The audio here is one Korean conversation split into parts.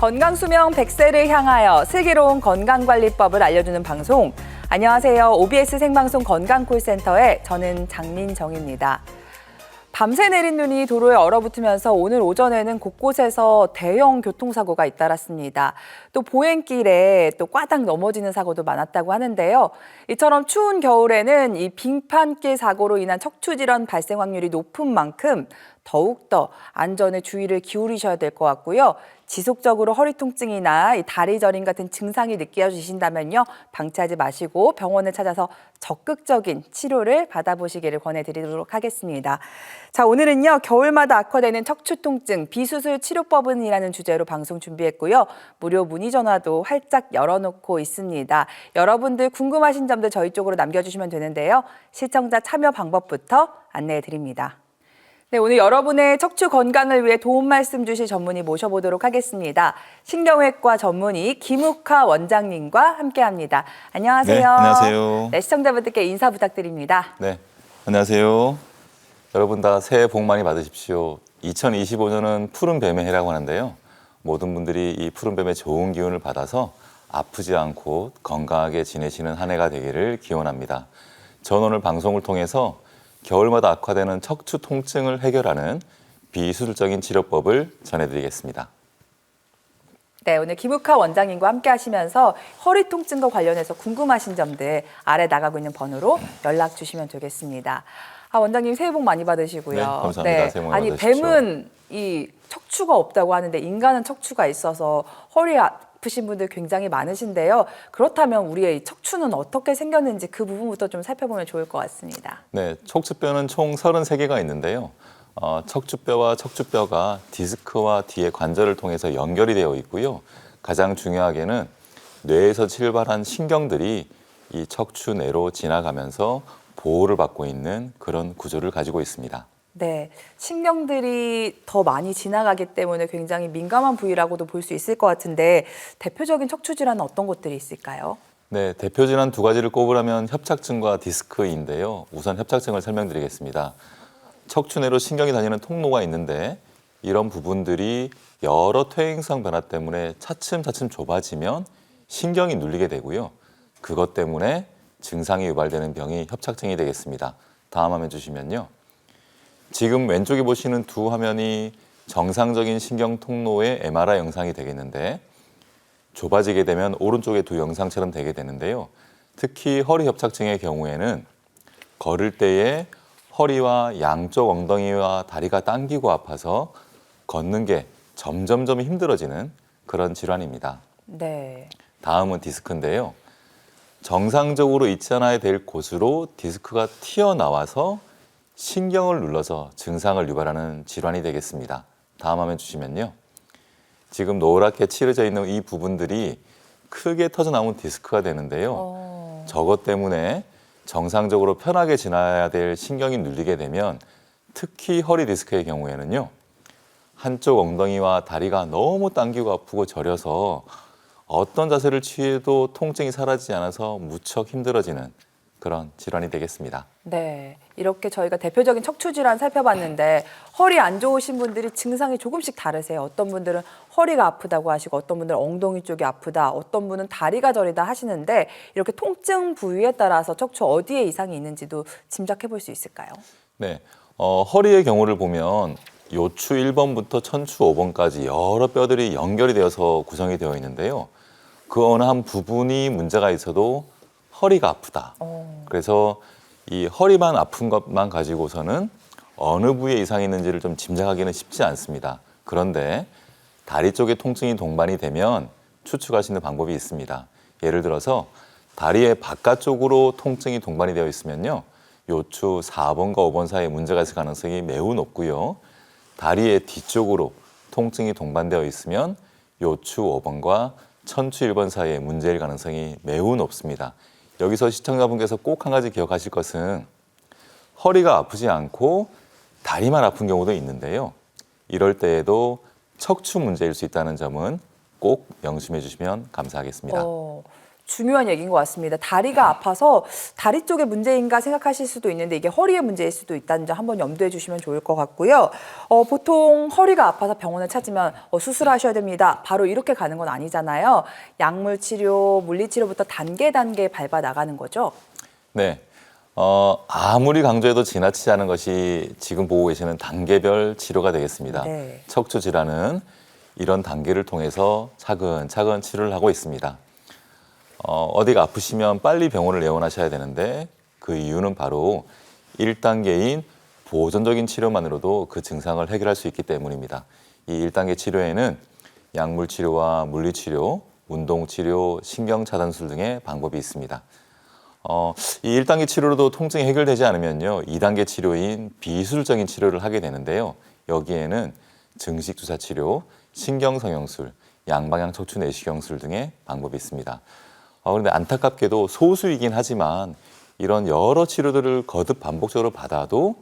건강수명 100세를 향하여 슬기로운 건강관리법을 알려주는 방송. 안녕하세요. OBS 생방송 건강콜센터의 저는 장민정입니다. 밤새 내린 눈이 도로에 얼어붙으면서 오늘 오전에는 곳곳에서 대형 교통사고가 잇따랐습니다. 또 보행길에 또 꽈당 넘어지는 사고도 많았다고 하는데요. 이처럼 추운 겨울에는 이 빙판길 사고로 인한 척추질환 발생 확률이 높은 만큼 더욱더 안전에 주의를 기울이셔야 될 것 같고요. 지속적으로 허리 통증이나 이 다리 저림 같은 증상이 느껴지신다면요. 방치하지 마시고 병원을 찾아서 적극적인 치료를 받아보시기를 권해드리도록 하겠습니다. 자, 오늘은요. 겨울마다 악화되는 척추 통증 비수술 치료법은이라는 주제로 방송 준비했고요. 무료 문의 전화도 활짝 열어놓고 있습니다. 여러분들 궁금하신 점들 저희 쪽으로 남겨주시면 되는데요. 시청자 참여 방법부터 안내해 드립니다. 네, 오늘 여러분의 척추 건강을 위해 도움 말씀 주실 전문의 모셔보도록 하겠습니다. 신경외과 전문의 김욱화 원장님과 함께합니다. 안녕하세요. 네, 안녕하세요. 네, 시청자분들께 인사 부탁드립니다. 네, 안녕하세요. 여러분 다 새해 복 많이 받으십시오. 2025년은 푸른 뱀의 해라고 하는데요. 모든 분들이 이 푸른 뱀의 좋은 기운을 받아서 아프지 않고 건강하게 지내시는 한 해가 되기를 기원합니다. 전 오늘 방송을 통해서 겨울마다 악화되는 척추 통증을 해결하는 비수술적인 치료법을 전해드리겠습니다. 네, 오늘 김욱화 원장님과 함께 하시면서 허리 통증과 관련해서 궁금하신 점들 아래 나가고 있는 번호로 연락 주시면 되겠습니다. 아, 원장님 새해 복 많이 받으시고요. 네, 감사합니다. 새해 복 많이 아니, 받으십시오. 뱀은 이 척추가 없다고 하는데 인간은 척추가 있어서 허리 아프신 분들 굉장히 많으신데요. 그렇다면 우리의 이 척추는 어떻게 생겼는지 그 부분부터 좀 살펴보면 좋을 것 같습니다. 네, 척추뼈는 총 33개가 있는데요. 어, 척추뼈와 척추뼈가 디스크와 뒤의 관절을 통해서 연결이 되어 있고요. 가장 중요하게는 뇌에서 출발한 신경들이 이 척추 내로 지나가면서 보호를 받고 있는 그런 구조를 가지고 있습니다. 네, 신경들이 더 많이 지나가기 때문에 굉장히 민감한 부위라고도 볼 수 있을 것 같은데 대표적인 척추 질환은 어떤 것들이 있을까요? 네, 대표 질환 두 가지를 꼽으라면 협착증과 디스크인데요. 우선 협착증을 설명드리겠습니다. 척추 내로 신경이 다니는 통로가 있는데 이런 부분들이 여러 퇴행성 변화 때문에 차츰차츰 좁아지면 신경이 눌리게 되고요. 그것 때문에 증상이 유발되는 병이 협착증이 되겠습니다. 다음 화면 주시면요. 지금 왼쪽에 보시는 두 화면이 정상적인 신경 통로의 MRI 영상이 되겠는데 좁아지게 되면 오른쪽의 두 영상처럼 되게 되는데요. 특히 허리 협착증의 경우에는 걸을 때에 허리와 양쪽 엉덩이와 다리가 당기고 아파서 걷는 게 점점점 힘들어지는 그런 질환입니다. 네. 다음은 디스크인데요. 정상적으로 있지 않아야 될 곳으로 디스크가 튀어나와서 신경을 눌러서 증상을 유발하는 질환이 되겠습니다. 다음 화면 주시면요. 지금 노랗게 칠해져 있는 이 부분들이 크게 터져 나온 디스크가 되는데요. 어, 저것 때문에 정상적으로 편하게 지나야 될 신경이 눌리게 되면 특히 허리 디스크의 경우에는요. 한쪽 엉덩이와 다리가 너무 당기고 아프고 저려서 어떤 자세를 취해도 통증이 사라지지 않아서 무척 힘들어지는 그런 질환이 되겠습니다. 네. 이렇게 저희가 대표적인 척추 질환 살펴봤는데 허리 안 좋으신 분들이 증상이 조금씩 다르세요. 어떤 분들은 허리가 아프다고 하시고 어떤 분들은 엉덩이 쪽이 아프다, 어떤 분은 다리가 저리다 하시는데 이렇게 통증 부위에 따라서 척추 어디에 이상이 있는지도 짐작해 볼 수 있을까요? 네, 어, 허리의 경우를 보면 요추 1번부터 천추 5번까지 여러 뼈들이 연결이 되어서 구성이 되어 있는데요. 그 어느 한 부분이 문제가 있어도 허리가 아프다. 어, 그래서 이 허리만 아픈 것만 가지고서는 어느 부위에 이상이 있는지를 좀 짐작하기는 쉽지 않습니다. 그런데 다리 쪽에 통증이 동반이 되면 추측할 수 있는 방법이 있습니다. 예를 들어서 다리의 바깥쪽으로 통증이 동반이 되어 있으면요. 요추 4번과 5번 사이에 문제가 있을 가능성이 매우 높고요. 다리의 뒤쪽으로 통증이 동반되어 있으면 요추 5번과 천추 1번 사이에 문제일 가능성이 매우 높습니다. 여기서 시청자분께서 꼭 한 가지 기억하실 것은 허리가 아프지 않고 다리만 아픈 경우도 있는데요. 이럴 때에도 척추 문제일 수 있다는 점은 꼭 명심해 주시면 감사하겠습니다. 어, 중요한 얘기인 것 같습니다. 다리가 아파서 다리 쪽에 문제인가 생각하실 수도 있는데 이게 허리의 문제일 수도 있다는 점 한번 염두에 주시면 좋을 것 같고요. 어, 보통 허리가 아파서 병원을 찾으면 어, 수술하셔야 됩니다. 바로 이렇게 가는 건 아니잖아요. 약물 치료, 물리 치료부터 단계 단계 밟아 나가는 거죠. 네. 어, 아무리 강조해도 지나치지 않은 것이 지금 보고 계시는 단계별 치료가 되겠습니다. 네. 척추 질환은 이런 단계를 통해서 차근차근 치료를 하고 있습니다. 어, 어디가 아프시면 빨리 병원을 내원하셔야 되는데 그 이유는 바로 1단계인 보존적인 치료만으로도 그 증상을 해결할 수 있기 때문입니다. 이 1단계 치료에는 약물 치료와 물리 치료, 운동 치료, 신경 차단술 등의 방법이 있습니다. 어, 이 1단계 치료로도 통증이 해결되지 않으면요. 2단계 치료인 비수술적인 치료를 하게 되는데요. 여기에는 증식 주사 치료, 신경 성형술, 양방향 척추 내시경술 등의 방법이 있습니다. 어, 그런데 안타깝게도 소수이긴 하지만 이런 여러 치료들을 거듭 반복적으로 받아도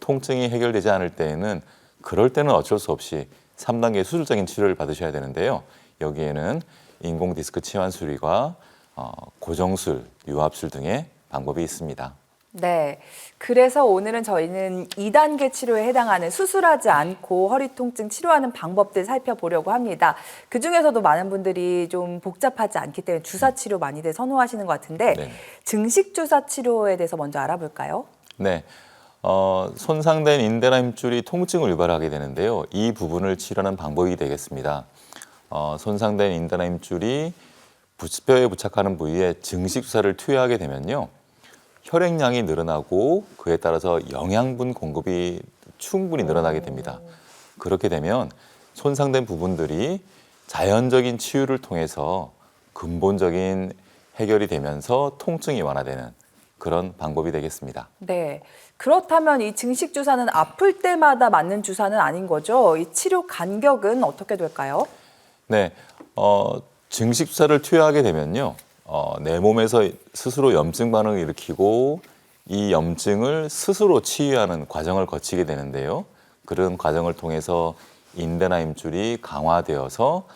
통증이 해결되지 않을 때에는 그럴 때는 어쩔 수 없이 3단계 수술적인 치료를 받으셔야 되는데요. 여기에는 인공 디스크 치환 수리와 어, 고정술, 유압술 등의 방법이 있습니다. 네. 그래서 오늘은 저희는 2단계 치료에 해당하는 수술하지 않고 허리 통증 치료하는 방법들 살펴보려고 합니다. 그 중에서도 많은 분들이 좀 복잡하지 않기 때문에 주사 치료 많이들 선호하시는 것 같은데 네. 증식 주사 치료에 대해서 먼저 알아볼까요? 네. 어, 손상된 인대나 힘줄이 통증을 유발하게 되는데요. 이 부분을 치료하는 방법이 되겠습니다. 어, 손상된 인대나 힘줄이 부츠뼈에 부착하는 부위에 증식 주사를 투여하게 되면요. 혈액량이 늘어나고 그에 따라서 영양분 공급이 충분히 늘어나게 됩니다. 그렇게 되면 손상된 부분들이 자연적인 치유를 통해서 근본적인 해결이 되면서 통증이 완화되는 그런 방법이 되겠습니다. 네. 그렇다면 이 증식 주사는 아플 때마다 맞는 주사는 아닌 거죠? 이 치료 간격은 어떻게 될까요? 네, 어, 증식 주사를 투여하게 되면요, 어, 내 몸에서 스스로 염증 반응을 일으키고 이 염증을 스스로 치유하는 과정을 거치게 되는데요. 그런 과정을 통해서 인대나 힘줄이 강화되어서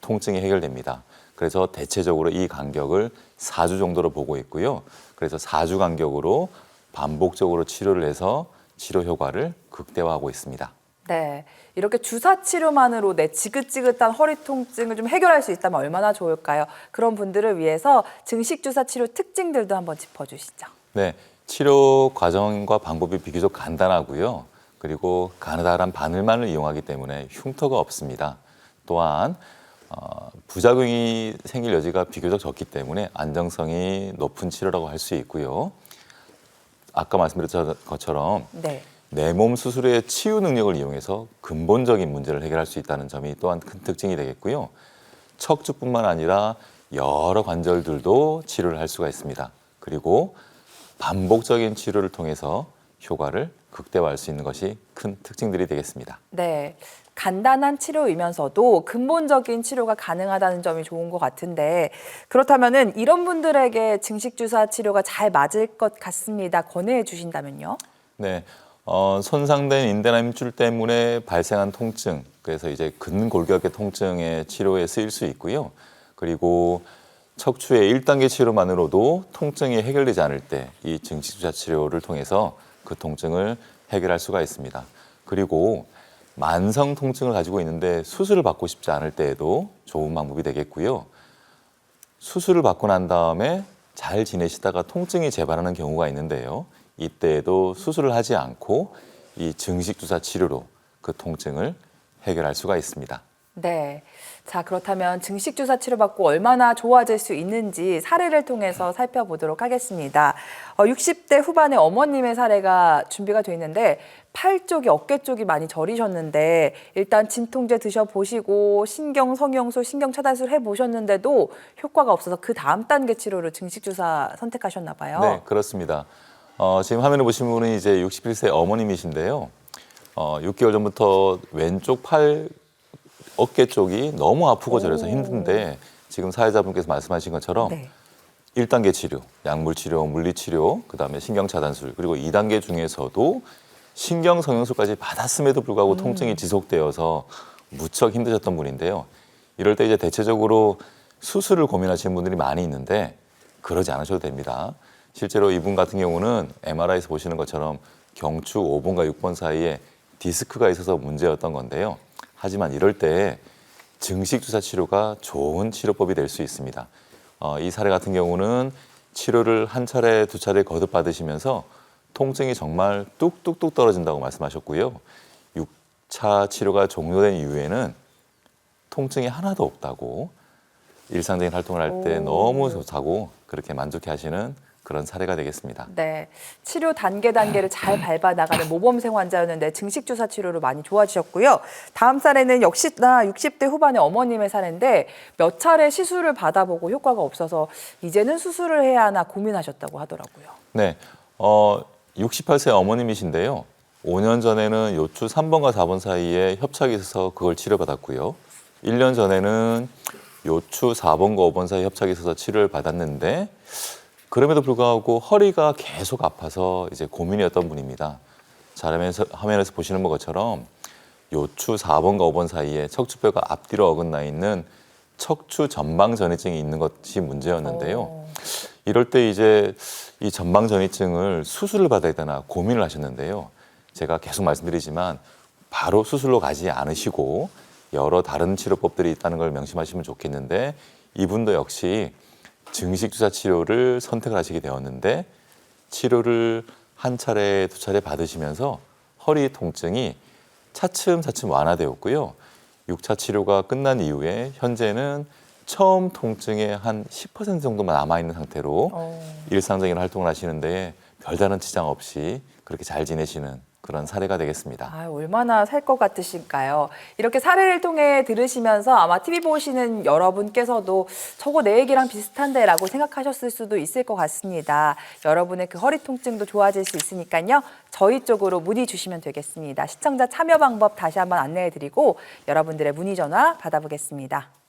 통증이 해결됩니다. 그래서 대체적으로 이 간격을 4주 정도로 보고 있고요. 그래서 4주 간격으로 반복적으로 치료를 해서 치료 효과를 극대화하고 있습니다. 네. 이렇게 주사 치료만으로 내 지긋지긋한 허리 통증을 좀 해결할 수 있다면 얼마나 좋을까요? 그런 분들을 위해서 증식 주사 치료 특징들도 한번 짚어 주시죠. 네, 치료 과정과 방법이 비교적 간단하고요. 그리고 가느다란 바늘만을 이용하기 때문에 흉터가 없습니다. 또한 어, 부작용이 생길 여지가 비교적 적기 때문에 안정성이 높은 치료라고 할 수 있고요. 아까 말씀드렸던 것처럼 네. 내 몸 스스로의 치유 능력을 이용해서 근본적인 문제를 해결할 수 있다는 점이 또한 큰 특징이 되겠고요. 척추뿐만 아니라 여러 관절들도 치료를 할 수가 있습니다. 그리고 반복적인 치료를 통해서 효과를 극대화할 수 있는 것이 큰 특징들이 되겠습니다. 네. 간단한 치료이면서도 근본적인 치료가 가능하다는 점이 좋은 것 같은데 그렇다면은 이런 분들에게 증식 주사 치료가 잘 맞을 것 같습니다. 권해 주신다면요? 네, 어, 손상된 인대나 힘줄 때문에 발생한 통증, 그래서 이제 근골격의 통증의 치료에 쓰일 수 있고요. 그리고 척추의 1단계 치료만으로도 통증이 해결되지 않을 때 이 증식주사 치료를 통해서 그 통증을 해결할 수가 있습니다. 그리고 만성 통증을 가지고 있는데 수술을 받고 싶지 않을 때에도 좋은 방법이 되겠고요. 수술을 받고 난 다음에 잘 지내시다가 통증이 재발하는 경우가 있는데요. 이때에도 수술을 하지 않고 이 증식 주사 치료로 그 통증을 해결할 수가 있습니다. 네. 자, 그렇다면 증식 주사 치료받고 얼마나 좋아질 수 있는지 사례를 통해서 살펴보도록 하겠습니다. 어, 60대 후반의 어머님의 사례가 준비가 돼 있는데 팔 쪽이 어깨 쪽이 많이 저리셨는데 일단 진통제 드셔 보시고 신경 성형술, 신경 차단술 해 보셨는데도 효과가 없어서 그 다음 단계 치료로 증식 주사 선택하셨나 봐요. 네, 그렇습니다. 어, 지금 화면에 보시는 분은 이제 61세 어머님이신데요. 어, 6개월 전부터 왼쪽 팔 어깨 쪽이 너무 아프고 저려서 힘든데 지금 사회자분께서 말씀하신 것처럼 네. 1단계 치료, 약물 치료, 물리 치료, 그다음에 신경 차단술, 그리고 2단계 중에서도 신경 성형술까지 받았음에도 불구하고 통증이 지속되어서 무척 힘드셨던 분인데요. 이럴 때 이제 대체적으로 수술을 고민하시는 분들이 많이 있는데 그러지 않으셔도 됩니다. 실제로 이분 같은 경우는 MRI에서 보시는 것처럼 경추 5번과 6번 사이에 디스크가 있어서 문제였던 건데요. 하지만 이럴 때 증식 주사 치료가 좋은 치료법이 될 수 있습니다. 어, 이 사례 같은 경우는 치료를 한 차례 두 차례 거듭 받으시면서 통증이 정말 뚝뚝뚝 떨어진다고 말씀하셨고요. 6차 치료가 종료된 이후에는 통증이 하나도 없다고 일상적인 활동을 할때 오. 너무 좋다고 그렇게 만족해 하시는 그런 사례가 되겠습니다. 네, 치료 단계 단계를 잘 밟아 나가는 모범생 환자였는데 증식 주사 치료로 많이 좋아지셨고요. 다음 사례는 역시나 60대 후반의 어머님의 사례인데 몇 차례 시술을 받아보고 효과가 없어서 이제는 수술을 해야 하나 고민하셨다고 하더라고요. 네, 어, 68세 어머님이신데요. 5년 전에는 요추 3번과 4번 사이에 협착이 있어서 그걸 치료받았고요. 1년 전에는 요추 4번과 5번 사이에 협착이 있어서 치료를 받았는데 그럼에도 불구하고 허리가 계속 아파서 이제 고민이었던 분입니다. 자, 화면에서, 화면에서 보시는 것처럼 요추 4번과 5번 사이에 척추뼈가 앞뒤로 어긋나 있는 척추 전방 전이증이 있는 것이 문제였는데요. 어, 이럴 때 이제 이 전방 전이증을 수술을 받아야 되나 고민을 하셨는데요. 제가 계속 말씀드리지만 바로 수술로 가지 않으시고 여러 다른 치료법들이 있다는 걸 명심하시면 좋겠는데 이분도 역시 증식 주사 치료를 선택을 하시게 되었는데 치료를 한 차례 두 차례 받으시면서 허리 통증이 차츰차츰 완화되었고요. 6차 치료가 끝난 이후에 현재는 처음 통증의 한 10% 정도만 남아 있는 상태로 어. 일상적인 활동을 하시는데 별다른 지장 없이 그렇게 잘 지내시는 그런 사례가 되겠습니다. 아, 얼마나 살 것 같으실까요? 이렇게 사례를 통해 들으시면서 아마 TV 보시는 여러분께서도 저거 내 얘기랑 비슷한데 라고 생각하셨을 수도 있을 것 같습니다. 여러분의 그 허리 통증도 좋아질 수 있으니까요. 저희 쪽으로 문의 주시면 되겠습니다. 시청자 참여 방법 다시 한번 안내해 드리고 여러분들의 문의 전화 받아보겠습니다.